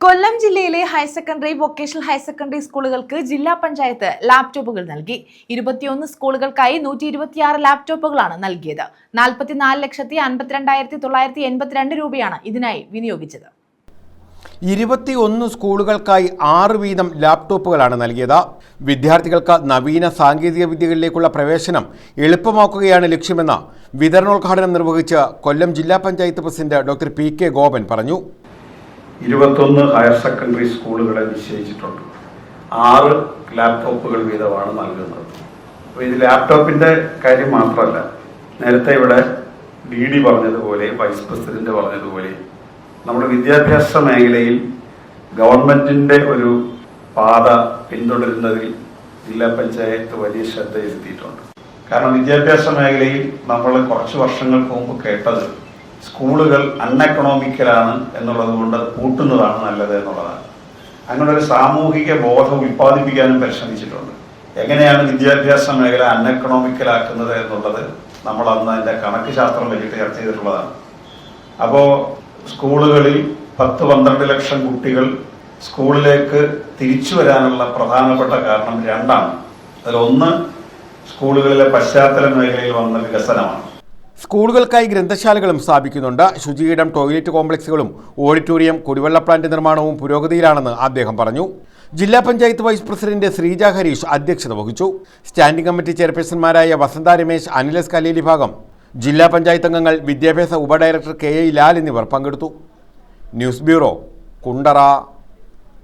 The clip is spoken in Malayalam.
കൊല്ലം ജില്ലയിലെ higher secondary vocational higher secondary സ്കൂളുകൾക്ക് ജില്ലാ പഞ്ചായത്ത് ലാപ്ടോപ്പുകൾ നൽകി. ഇരുപത്തിയൊന്ന് സ്കൂളുകൾക്കായി നൂറ്റി ഇരുപത്തിയാറ് ലാപ്ടോപ്പുകളാണ് നൽകിയത്. നാൽപ്പത്തിനാല് ലക്ഷത്തി അൻപത്തിരണ്ടായിരത്തി തൊള്ളായിരത്തി എൺപത്തിരണ്ട് രൂപയാണ് ഇതിനായി വിനിയോഗിച്ചത്. ഇരുപത്തിയൊന്ന് സ്കൂളുകൾക്കായി ആറ് വീതം ലാപ്ടോപ്പുകളാണ് നൽകിയത്. വിദ്യാർത്ഥികൾക്ക് നവീന സാങ്കേതിക വിദ്യകളിലേക്കുള്ള പ്രവേശനം എളുപ്പമാക്കുകയാണ് ലക്ഷ്യമെന്ന് വിതരണോദ്ഘാടനം നിർവഹിച്ച് കൊല്ലം ജില്ലാ panchayat president doctor P K Gopan പറഞ്ഞു. ഇരുപത്തൊന്ന് ഹയർ സെക്കൻഡറി സ്കൂളുകളെ നിശ്ചയിച്ചിട്ടുണ്ട്. ആറ് ലാപ്ടോപ്പുകൾ വീതമാണ് നൽകുന്നത്. അപ്പോൾ ഇത് ലാപ്ടോപ്പിന്റെ കാര്യം മാത്രമല്ല നേരത്തെ ഇവിടെ ഡി ഡി പറഞ്ഞതുപോലെ വൈസ് പ്രസിഡന്റ് പറഞ്ഞതുപോലെ നമ്മുടെ വിദ്യാഭ്യാസ മേഖലയിൽ ഗവൺമെന്റിന്റെ ഒരു പാത പിന്തുടരുന്നതിൽ ജില്ലാ പഞ്ചായത്ത് വലിയ ശ്രദ്ധ ചെലുത്തിയിട്ടുണ്ട് കാരണം വിദ്യാഭ്യാസ മേഖലയിൽ നമ്മൾ കുറച്ച് വർഷങ്ങൾക്ക് മുമ്പ് കേട്ടത് സ്കൂളുകൾ അൺഎക്കണോമിക്കലാണ് എന്നുള്ളത് കൊണ്ട് കൂട്ടുന്നതാണ് നല്ലത് എന്നുള്ളതാണ്. അങ്ങനെ ഒരു സാമൂഹിക ബോധം ഉൽപ്പാദിപ്പിക്കാനും പരിശ്രമിച്ചിട്ടുണ്ട്. എങ്ങനെയാണ് വിദ്യാഭ്യാസ മേഖല അൺഎക്കണോമിക്കലാക്കുന്നത് എന്നുള്ളത് നമ്മൾ അന്ന് അതിന്റെ കണക്ക് ശാസ്ത്രം വെച്ചിട്ട് ചർച്ച ചെയ്തിട്ടുള്ളതാണ്. അപ്പോൾ സ്കൂളുകളിൽ പത്ത് പന്ത്രണ്ട് ലക്ഷം കുട്ടികൾ സ്കൂളിലേക്ക് തിരിച്ചു വരാനുള്ള പ്രധാനപ്പെട്ട കാരണം രണ്ടാണ്. അതിലൊന്ന് സ്കൂളുകളിലെ പശ്ചാത്തല മേഖലയിൽ വന്ന വികസനമാണ്. സ്കൂളുകൾക്കായി ഗ്രന്ഥശാലകളും സ്ഥാപിക്കുന്നുണ്ട്. ശുചിയിടം ടോയ്ലറ്റ് കോംപ്ലക്സുകളും ഓഡിറ്റോറിയം കുടിവെള്ള പ്ലാന്റ് നിർമ്മാണവും പുരോഗതിയിലാണെന്ന് അദ്ദേഹം പറഞ്ഞു. ജില്ലാ പഞ്ചായത്ത് വൈസ് പ്രസിഡന്റ് ശ്രീജ ഹരീഷ് അധ്യക്ഷത വഹിച്ചു. സ്റ്റാൻഡിംഗ് കമ്മിറ്റി ചെയർപേഴ്സൺമാരായ വസന്ത രമേശ് അനിലസ് കലേലി ഭാഗം ജില്ലാ പഞ്ചായത്ത് അംഗങ്ങൾ വിദ്യാഭ്യാസ ഉപഡയറക്ടർ കെ എ ലാൽ എന്നിവർ പങ്കെടുത്തു. News bureau Kundara.